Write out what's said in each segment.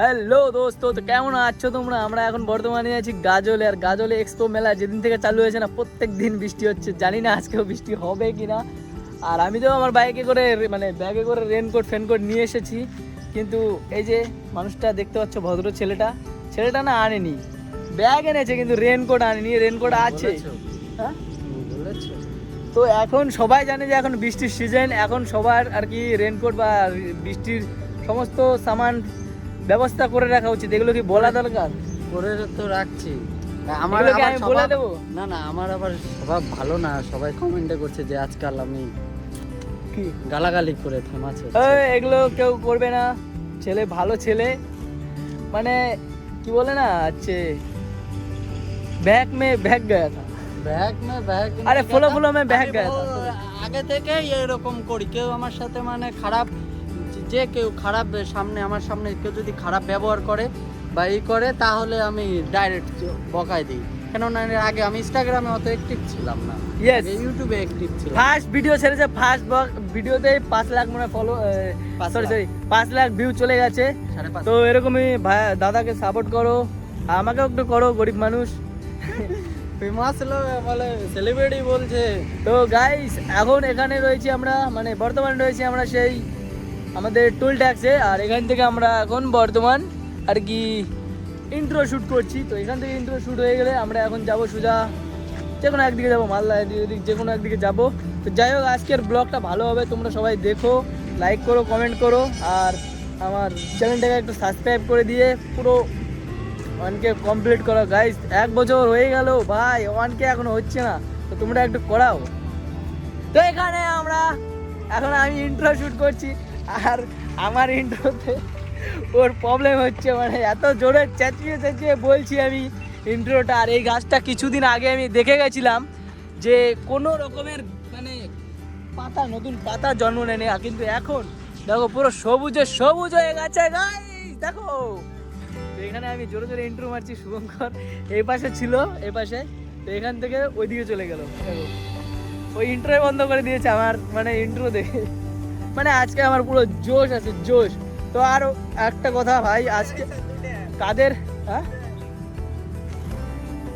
Hello দোস্ত তো কেমন আছো তোমরা? আমরা এখন বর্তমানে আছি গাজলে আর গাজলে এক্সপো মেলা যেদিন থেকে চালু হয়েছে না প্রত্যেক দিন বৃষ্টি হচ্ছে। জানি না আজকেও বৃষ্টি হবে কি না আর আমি তো আমার বাইকে করে মানে ব্যাগে করে রেনকোট ফেনকোট নিয়ে এসেছি। কিন্তু এই যে মানুষটা দেখতে পাচ্ছ ভদ্র ছেলেটা ছেলেটা না আনেনি। ব্যাগ এনেছে কিন্তু রেনকোট আনেনি। রেনকোট আছে। হ্যাঁ? তো এখন সবাই জানে যে এখন বৃষ্টির সিজন এখন সবার আর কি রেনকোট বা বৃষ্টির সমস্ত সামান ব্যবস্থা করে রাখা উচিত এগুলো কি বলা দরকার? করে তো রাখছি। আমার আমি বলে দেবো? না না আমার আবার স্বভাব ভালো না। সবাই কমেন্টে করছে যে আজকাল আমি কি? গালাগালি করে থামাচ্ছে। এগুলো কেউ করবে না। ছেলে ভালো ছেলে। মানে কি বলে না হচ্ছে ব্যাগ মে ব্যাগ গয়া থা। ব্যাগ মে ব্যাগ আরে ফলো ফলো মে ব্যাগ গয়া থা। আগে থেকে এরকম করি। কেউ আমার সাথে মানে খারাপ যে কেউ খারাপ সামনে আমার সামনে কেউ যদি খারাপ ব্যবহার করে বা ই করে তাহলে আমি ডাইরেক্ট বকাই দিই। কেননা এর আগে আমি ইনস্টাগ্রামে অত অ্যাক্টিভ ছিলাম না. আগে ইউটিউবে অ্যাক্টিভ ছিলাম। ফার্স্ট ভিডিও ছেড়েছে ফার্স্ট ভিডিওতে পাঁচ লাখ মনে ফলো সরি সরি পাঁচ লাখ। ভিউ চলে গেছে। তো এরকমই ভাই দাদাকে সাপোর্ট করো আমাকেও একটু করো গরিব মানুষ। ফেমাস বলে সেলিব্রিটি বলছে। তো গাইস এখন এখানে রয়েছি আমরা মানে বর্তমানে রয়েছি আমরা সেই আমাদের টোল ট্যাক্সে আর এখান থেকে আমরা এখন বর্তমান আর কি ইন্ট্রো শ্যুট করছি। তো এখান থেকে ইন্ট্রো শ্যুট হয়ে গেলে আমরা এখন যাব সোজা, যে কোনো একদিকে যাব, মালদা এদিক যে কোনো একদিকে যাব। তো যাই হোক, আজকের ব্লগটা ভালো হবে, তোমরা সবাই দেখো লাইক করো কমেন্ট করো, আর আমার চ্যানেলটাকে একটু সাবস্ক্রাইব করে দিয়ে পুরো ওয়ানকে কমপ্লিট করো। গাইস এক বছর হয়ে গেল, ভাই ওয়ানকে এখনও হচ্ছে না। তো তোমরা একটু করাও। তো এখানে আমরা, এখন আমি ইন্ট্রো শ্যুট করছি। আর আমার ইন্ট্রোতে ওর প্রবলেম হচ্ছে মানে এত জোরে চেঁচিয়ে চেঁচিয়ে বলছি আমি ইন্ট্রোটা আর এই গাছটা কিছুদিন আগে আমি দেখে গেছিলাম যে কোনো রকমের মানে পাতা, নতুন পাতা জন্ম নেয় না। কিন্তু এখন দেখো পুরো সবুজে সবুজ হয়ে গেছে গাইস দেখো! এখানে আমি জোরে জোরে ইন্ট্রো মারছি, শুভঙ্কর এই পাশে ছিল, এই পাশে। তো এখান থেকে ওইদিকে চলে গেল। ওই ইন্ট্রোই বন্ধ করে দিয়েছে আমার মানে ইন্ট্রো দেখে। মানে আজকে আমার পুরো জোশ আছে, জোশ। তো আর একটা কথা ভাই, আজকে কাদের হ্যাঁ?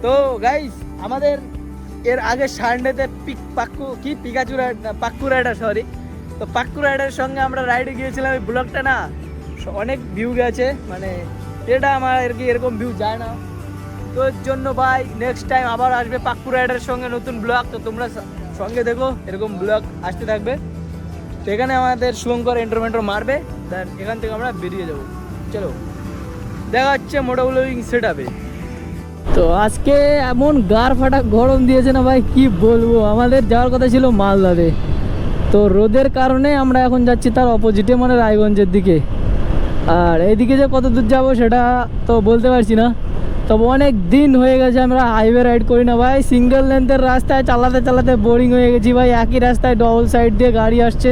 তো গাইস আমাদের এর আগে সানডেতে পিক পাক্কু কি? পিকাচু পাক্কু রাইডার সরি তো পাক্কু রাইডারের সঙ্গে আমরা রাইডে গিয়েছিলাম ওই ব্লগটা না, অনেক ভিউ গেছে মানে এটা আমার আর কি এরকম ভিউ যায় না। তো এর জন্য ভাই নেক্সট টাইম আবার আসবে পাক্কু রাইডারের সঙ্গে নতুন ব্লগ তো তোমরা সঙ্গে দেখো এরকম ব্লগ আসতে থাকবে। তো এখানে আমাদের শুভঙ্কর এন্টারমেন্টর মারবে, দেন এখান থেকে আমরা বেরিয়ে যাব। চলো, দেখা হচ্ছে মোটা সেট আপে তো আজকে এমন গার ফাটা গরম দিয়েছে না ভাই, কি বলব? আমাদের যাওয়ার কথা ছিল মালদাতে। তো রোদের কারণে আমরা এখন যাচ্ছি তার অপোজিটে মানে রায়গঞ্জের দিকে। আর এইদিকে যে কত দূর যাব সেটা তো বলতে পারছি না। তবে অনেক দিন হয়ে গেছে, আমরা হাইওয়ে রাইড করি না ভাই। সিঙ্গেল লেন্থের রাস্তায় চালাতে চালাতে বোরিং হয়ে গেছি ভাই। একই রাস্তায় ডবল সাইড দিয়ে গাড়ি আসছে।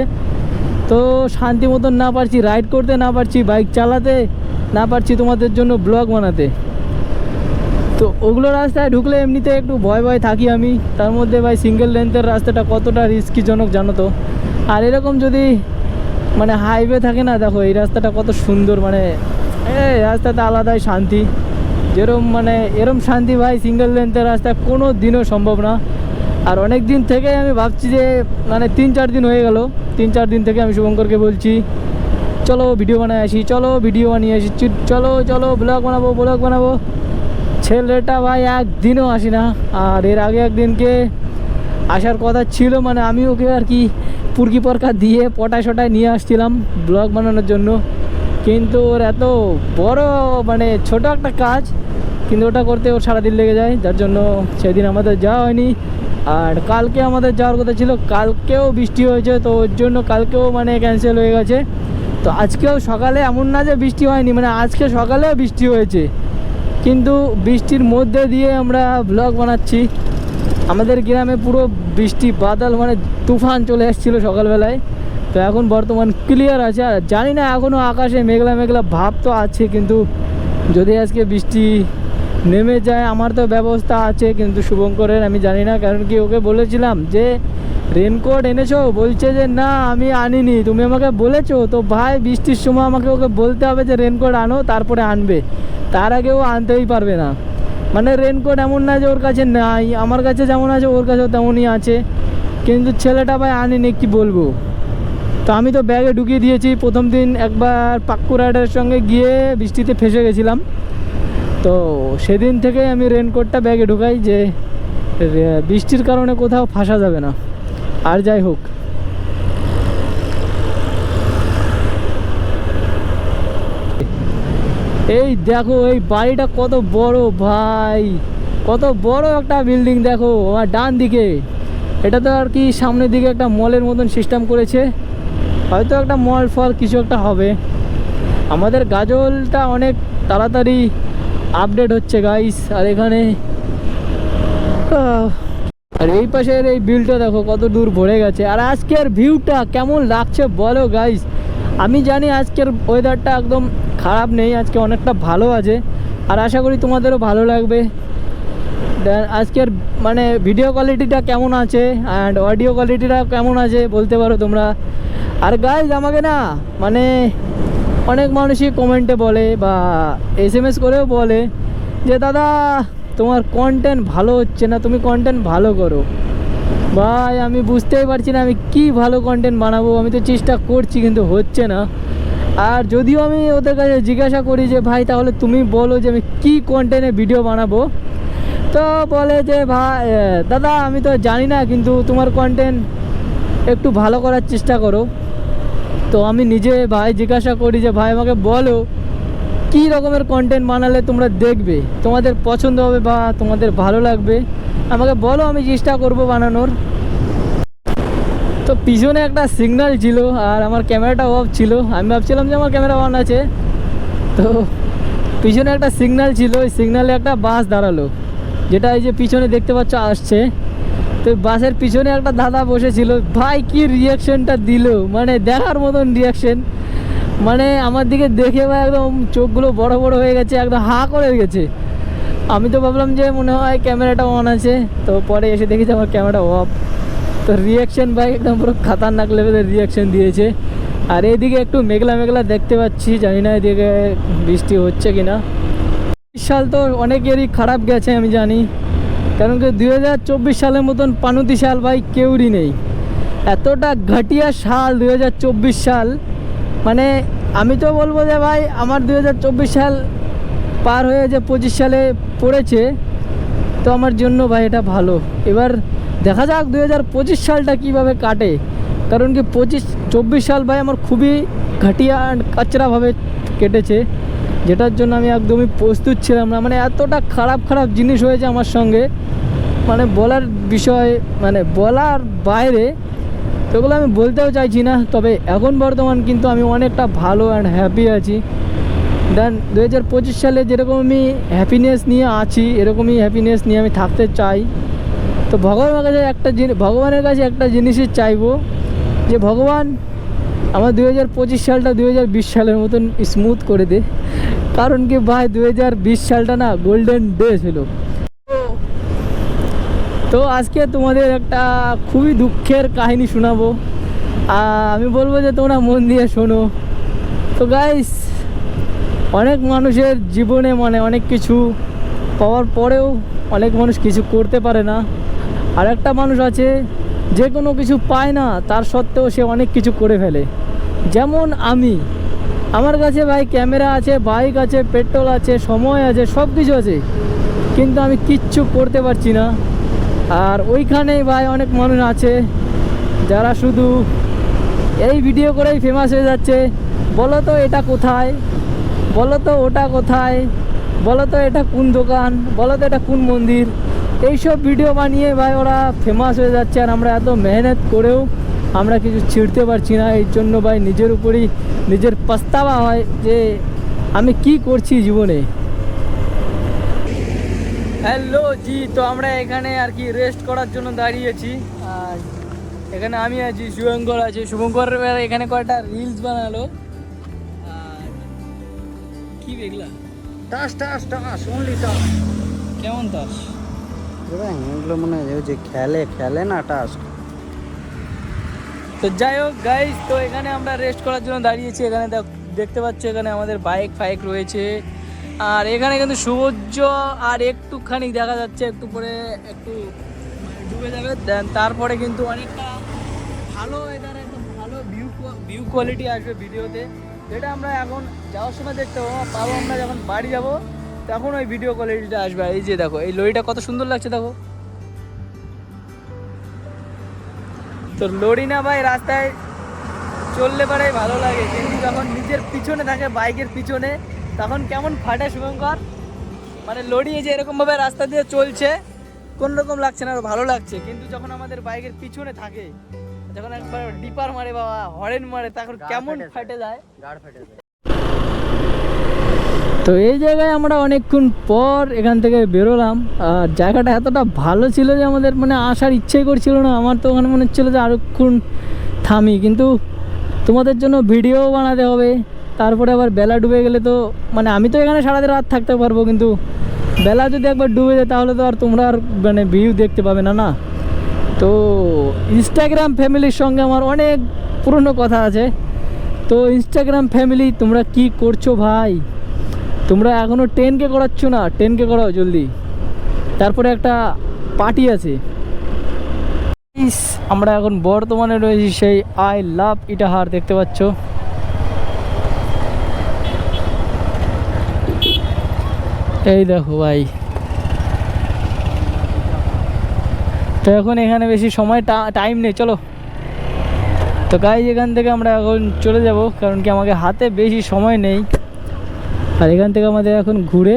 তো শান্তি মতন না পারছি রাইড করতে না পারছি বাইক চালাতে না পারছি তোমাদের জন্য ব্লগ বানাতে। তো ওগুলো রাস্তায় ঢুকলে এমনিতে একটু ভয় ভয় থাকি আমি। তার মধ্যে ভাই সিঙ্গেল লেন্থের রাস্তাটা কতটা রিস্কিজনক জানো তো? আর এরকম যদি মানে হাইওয়ে থাকে না, দেখো এই রাস্তাটা কত সুন্দর মানে এই রাস্তাতে আলাদাই শান্তি। যেরম মানে এরম শান্তি ভাই সিঙ্গেল লেন্থের রাস্তায় কোনো দিনও সম্ভব না। আর অনেক দিন থেকে আমি ভাবছি যে মানে তিন চার দিন হয়ে গেল, তিন চার দিন থেকে আমি শুভঙ্করকে বলছি, চলো ভিডিও বানায় আসি, চলো ভিডিও বানিয়ে আসি চলো চলো ব্লগ বানাবো ব্লগ বানাবো। ছেলেটা ভাই একদিনও আসি না, আর এর আগে একদিনকে আসার কথা ছিল মানে আমি ওকে আর কি পুরকি পরকা দিয়ে পটায় সটায় নিয়ে আসছিলাম ব্লগ বানানোর জন্য। কিন্তু ওর এত বড় মানে ছোট একটা কাজ কিন্তু ওটা করতে ওর সারাদিন লেগে যায়, যার জন্য সেদিন আমাদের যাওয়া হয়নি। আর কালকে আমাদের যাওয়ার কথা ছিল, কালকেও বৃষ্টি হয়েছে, তো ওর জন্য কালকেও মানে ক্যান্সেল হয়ে গেছে। তো আজকেও সকালে এমন না যে বৃষ্টি হয়নি মানে আজকে সকালেও বৃষ্টি হয়েছে। কিন্তু বৃষ্টির মধ্যে দিয়ে আমরা ব্লগ বানাচ্ছি। আমাদের গ্রামে পুরো বৃষ্টি, বাদল মানে তুফান চলে এসেছিল সকালবেলায়। তো এখন বর্তমান ক্লিয়ার আছে, আর জানি না এখনও আকাশে মেঘলা মেঘলা ভাব তো আছে, কিন্তু যদি আজকে বৃষ্টি নেমে যায়, আমার তো ব্যবস্থা আছে, কিন্তু শুভঙ্করের আমি জানি না, কারণ কি ওকে বলেছিলাম যে, রেনকোট এনেছো? বলছে যে, না, আমি আনিনি। তুমি আমাকে বলেছ, তো ভাই, বৃষ্টির সময় আমাকে ওকে বলতে হবে যে, রেনকোট আনো, তারপরে আনবে। তার আগে ও আনতেই পারবে না। মানে রেনকোট এমন না যে, ওর কাছে নাই, আমার কাছে যেমন আছে, ওর কাছেও তেমনই আছে। কিন্তু ছেলেটা ভাই আনিনি, কি বলব? তো আমি তো ব্যাগে ঢুকিয়ে দিয়েছি, প্রথম দিন একবার পাক্কু রাইডারের সঙ্গে গিয়ে বৃষ্টিতে ফেসে গেছিলাম। তো সেদিন থেকে আমি রেনকোটটা ব্যাগে ঢুকাই যে বৃষ্টির কারণে কোথাও ফাঁসা যাবে না। আর যাই হোক। এই দেখো, এই বাড়িটা কত বড় ভাই। কত বড় একটা বিল্ডিং দেখো, আমার ডান দিকে। এটা তো আর কি সামনের দিকে একটা মলের মতন সিস্টেম করেছে। হয়তো একটা মল ফল কিছু একটা হবে। আমাদের গাজলটা অনেক তাড়াতাড়ি আপডেট হচ্ছে গাইস আর এখানে আর এই পাশের এই বিলটা দেখো, কত দূর ভরে গেছে। আর আজকের ভিউটা কেমন লাগছে বলো গাইস আমি জানি আজকের ওয়েদারটা একদম খারাপ নেই, আজকে অনেকটা ভালো আছে। আর আশা করি তোমাদেরও ভালো লাগবে। আজকের মানে ভিডিও কোয়ালিটিটা কেমন আছে অ্যান্ড অডিও কোয়ালিটিটা কেমন আছে বলতে পারো তোমরা। আর গাইজ আমাকে না মানে অনেক মানুষই কমেন্টে বলে বা এস এম এস করেও বলে যে, দাদা, তোমার কন্টেন্ট ভালো হচ্ছে না, তুমি কন্টেন্ট ভালো করো। ভাই, আমি বুঝতেই পারছি না, আমি কি ভালো কন্টেন্ট বানাবো, আমি তো চেষ্টা করছি কিন্তু হচ্ছে না। আর যদিও আমি ওদের কাছে জিজ্ঞাসা করি যে, ভাই, তাহলে তুমি বলো যে, আমি কি কন্টেন্টে ভিডিও বানাবো? তো বলে যে, ভাই দাদা, আমি তো জানি না, কিন্তু তোমার কন্টেন্ট একটু ভালো করার চেষ্টা করো। তো আমি নিজে ভাই জিজ্ঞাসা করি যে, ভাই, আমাকে বলো, কী রকমের কন্টেন্ট বানালে তোমরা দেখবে? তোমাদের পছন্দ হবে বা তোমাদের ভালো লাগবে? আমাকে বলো, আমি চেষ্টা করব বানানোর। তো পিছনে একটা সিগন্যাল ছিল আর আমার ক্যামেরাটা অফ ছিল। আমি ভাবছিলাম যে আমার ক্যামেরা অন আছে। তো পিছনে একটা সিগন্যাল ছিল। ওই সিগন্যালে একটা বাস দাঁড়াল। যেটা এই যে পিছনে দেখতে পাচ্ছ, আসছে। তো বাসের পিছনে একটা দাদা বসেছিল। ভাই, কি রিয়াকশনটা দিল? মানে দেখার মতন রিয়াকশন মানে আমার দিকে দেখে ভাই একদম চোখগুলো বড় বড় হয়ে গেছে, একদম হা করে গেছে। আমি তো ভাবলাম যে মনে হয় ক্যামেরাটা অন আছে, তো পরে এসে দেখি যে আমার ক্যামেরাটা অফ তো রিয়াকশন ভাই একদম পুরো খাতারনাক লেভেলের রিয়াকশন দিয়েছে। আর এইদিকে একটু মেঘলা মেঘলা দেখতে পাচ্ছি, জানি না এদিকে বৃষ্টি হচ্ছে কি না বিশাল তো অনেকেরই খারাপ গেছে, আমি জানি। কারণ কি দুই হাজার চব্বিশ সালের মতন পানুতি সাল ভাই কেউরই নেই। এতটা ঘাটিয়া সাল দুই হাজার চব্বিশ সাল। মানে আমি তো বলব যে ভাই, আমার দুই হাজার চব্বিশ সাল পার হয়ে যে পঁচিশ সালে পড়েছে, তো আমার জন্য ভাই এটা ভালো। এবার দেখা যাক দুই হাজার পঁচিশ সালটা কীভাবে কাটে। কারণ কি পঁচিশ চব্বিশ সাল ভাই আমার খুবই ঘাটিয়া কাচরাভাবে কেটেছে। যেটার জন্য আমি একদমই প্রস্তুত ছিলাম না। মানে এতটা খারাপ খারাপ জিনিস হয়েছে আমার সঙ্গে। মানে বলার বিষয় মানে বলার বাইরে তো ওগুলো আমি বলতেও চাইছি না। তবে এখন বর্তমান কিন্তু আমি অনেকটা ভালো অ্যান্ড হ্যাপি আছি। দেন দু হাজার পঁচিশ সালে যেরকম আমি হ্যাপিনেস নিয়ে আছি, এরকমই হ্যাপিনেস নিয়ে আমি থাকতে চাই। তো ভগবানের কাছে একটা জিনিস ভগবানের কাছে একটা জিনিসই চাইব যে ভগবান আমার দু হাজার পঁচিশ সালটা দু হাজার বিশ সালের মতন স্মুথ করে দে। কারণ কি ভাই দু হাজার বিশ সালটা না গোল্ডেন ডে ছিল। তো আজকে তোমাদের একটা খুবই দুঃখের কাহিনী শোনাবো। আমি বলব যে তোমরা মন দিয়ে শোনো। তো গাইস অনেক মানুষের জীবনে মানে অনেক কিছু পাওয়ার পরেও অনেক মানুষ কিছু করতে পারে না। আর একটা মানুষ আছে, যে কোনো কিছু পায় না, তার সত্ত্বেও সে অনেক কিছু করে ফেলে। যেমন আমি আমার কাছে ভাই ক্যামেরা আছে, বাইক আছে, পেট্রোল আছে, সময় আছে সব কিছু আছে। কিন্তু আমি কিচ্ছু করতে পারছি না। আর ওইখানেই ভাই অনেক মানুষ আছে, যারা শুধু এই ভিডিও করেই ফেমাস হয়ে যাচ্ছে। বলো তো এটা কোথায়? বলো তো ওটা কোথায়? বলো তো এটা কোন দোকান? বলো তো এটা কোন মন্দির? এইসব ভিডিও বানিয়ে ভাই ওরা ফেমাস হয়ে যাচ্ছে। আর আমরা এত মেহনত করেও আমরা কিছু ছিঁড়তে পারছি না এই জন্য ভাই নিজের উপরই নিজের পস্তাবা হয় যে আমি কি করছি জীবনে। হ্যালো জি তো আমরা এখানে আর কি রেস্ট করার জন্য দাঁড়িয়েছি। আর এখানে আমি আছি শুভঙ্কর আছে। শুভঙ্কর এখানে কয়টা রিলস বানালো। আর কি দেখলা? টাস টাস টাস অনলি টাস। কেমন তাস এগুলো মনে হয় যে খেলে খেলে না টাস? তো যাই হোক গাইজ তো এখানে আমরা রেস্ট করার জন্য দাঁড়িয়েছি। এখানে দেখ- দেখতে পাচ্ছ এখানে আমাদের বাইক ফাইক রয়েছে। আর এখানে কিন্তু সূর্য আর একটুখানি দেখা যাচ্ছে, একটু পরে একটু ডুবে যাবে। দেন তারপরে কিন্তু অনেকটা ভালো ওয়েদার একটা ভালো ভিউ ভিউ কোয়ালিটি আসবে ভিডিওতে। যেটা আমরা এখন যাওয়ার সময় দেখতে পাবো পাবো আমরা যখন বাড়ি যাব, তখন ওই ভিডিও কোয়ালিটিটা আসবে। এই যে দেখো, এই লরিটা কত সুন্দর লাগছে, দেখো। তো লড়ি না ভাই রাস্তায় চললে পরে ভালো লাগে। কিন্তু যখন নিজের পিছনে থাকে বাইকের পিছনে তখন কেমন ফাটে শুভঙ্কর মানে লড়ি যে এরকমভাবে রাস্তা দিয়ে চলছে কোন রকম লাগছে না ভালো লাগছে। কিন্তু যখন আমাদের বাইকের পিছনে থাকে যখন একবার ডিপার মারে বাবা হরেন মারে তখন কেমন ফাটে যায়। গাড় ফাটে যায়। তো এই জায়গায় আমরা অনেকক্ষণ পর এখান থেকে বেরোলাম। আর জায়গাটা এতটা ভালো ছিল যে আমাদের মানে আসার ইচ্ছেই করছিল না। আমার তো ওখানে মনে হচ্ছিল যে আরক্ষণ থামি। কিন্তু তোমাদের জন্য ভিডিও বানাতে হবে। তারপরে আবার বেলা ডুবে গেলে তো মানে আমি তো এখানে সারাদিন রাত থাকতে পারব, কিন্তু বেলা যদি একবার ডুবে যায় তাহলে তো আর তোমরা আর মানে ভিউ দেখতে পাবে না না? তো ইনস্টাগ্রাম ফ্যামিলির সঙ্গে আমার অনেক পুরনো কথা আছে। তো ইনস্টাগ্রাম ফ্যামিলি তোমরা কি করছ ভাই? তোমরা এখনও টেন কে করাচ্ছ না টেন কে করাও জলদি। তারপরে একটা পার্টি আছে। আমরা এখন বর্তমানে রয়েছি সেই আই লাভ ইটাহার দেখতে পাচ্ছ। এই দেখো ভাই। তো এখন এখানে বেশি সময় টাইম নেই, চলো। তো গাইজ এখান থেকে আমরা এখন চলে যাব, কারণ কি আমাকে হাতে বেশি সময় নেই। আর এখান থেকে আমাদের এখন ঘুরে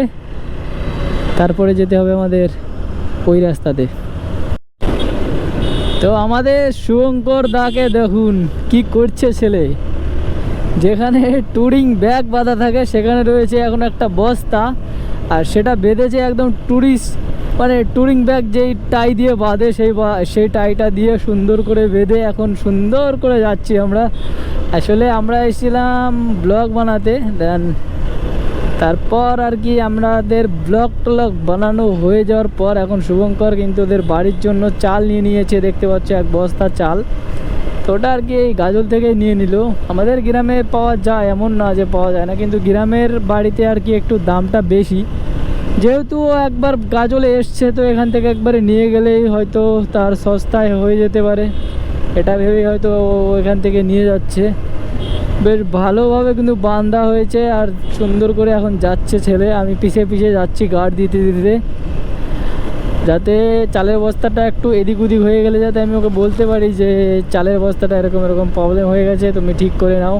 তারপরে যেতে হবে আমাদের ওই রাস্তাতে। তো আমাদের শুভঙ্কর দাকে দেখুন, কি করছে ছেলে। যেখানে টুরিং ব্যাগ বাঁধা থাকে, সেখানে রয়েছে এখন একটা বস্তা, আর সেটা বেঁধেছে একদম টুরিস্ট মানে টুরিং ব্যাগ যেই টাই দিয়ে বাঁধে, সেই সেই টাইটা দিয়ে সুন্দর করে বেঁধে এখন সুন্দর করে যাচ্ছি আমরা। আসলে আমরা এসেছিলাম ব্লগ বানাতে দেন তারপর আর কি আমাদের ব্লক টলগ বানানো হয়ে যাওয়ার পর এখন শুভঙ্কর কিন্তু ওদের বাড়ির জন্য চাল নিয়ে নিয়েছে, দেখতে পাচ্ছ এক বস্তা চাল। তো ওটা আর কি এই গাজল থেকে নিয়ে নিল। আমাদের গ্রামে পাওয়া যায় এমন না যে পাওয়া যায় না, কিন্তু গ্রামের বাড়িতে আর কি একটু দামটা বেশি। যেহেতু একবার গাজলে এসছে, তো এখান থেকে একবারে নিয়ে গেলেই হয়তো তার সস্তায় হয়ে যেতে পারে। এটা ভেবেই হয়তো এখান থেকে নিয়ে যাচ্ছে। বেশ ভালোভাবে কিন্তু বান্ধা হয়েছে আর সুন্দর করে এখন যাচ্ছে ছেলে। আমি পিছে পিছে যাচ্ছি গার্ড দিতে দিতে। যাতে চালের বস্তাটা একটু এদিক ওদিক হয়ে গেলে যাতে আমি ওকে বলতে পারি যে, চালের বস্তাটা এরকম এরকম প্রবলেম হয়ে গেছে, তুমি ঠিক করে নাও।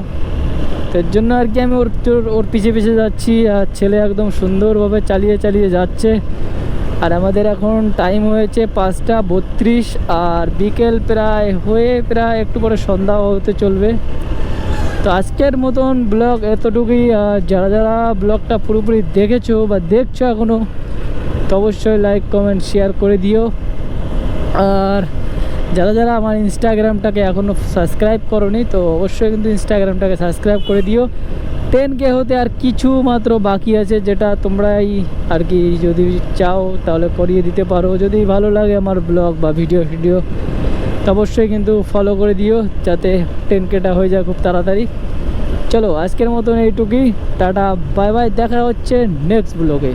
এর জন্য আর কি আমি ওর ওর পিছে পিছে যাচ্ছি আর ছেলে একদম সুন্দরভাবে চালিয়ে চালিয়ে যাচ্ছে। আর আমাদের এখন টাইম হয়েছে পাঁচটা বত্রিশ আর বিকেল প্রায় হয়ে প্রায় একটু পরে সন্ধ্যা হতে চলবে। তো আজকের মতন ব্লগ এতটুকুই। যারা যারা ব্লগটা পুরোপুরি দেখেছ বা দেখছ এখনও তো অবশ্যই লাইক কমেন্ট শেয়ার করে দিও। আর যারা যারা আমার ইনস্টাগ্রামটাকে এখনও সাবস্ক্রাইব করনি, তো অবশ্যই কিন্তু ইনস্টাগ্রামটাকে সাবস্ক্রাইব করে দিও। টেন কে হতে আর কিছু মাত্র বাকি আছে, যেটা তোমরাই আর কি যদি চাও তাহলে করিয়ে দিতে পারো। যদি ভালো লাগে আমার ব্লগ বা ভিডিও ভিডিও অবশ্যই কিন্তু ফলো করে দিও, যাতে টেন কেটা হয়ে যায় খুব তাড়াতাড়ি। চলো, আজকের মতন এইটুকুই। টাটা বাই বাই দেখা হচ্ছে নেক্সট ব্লগে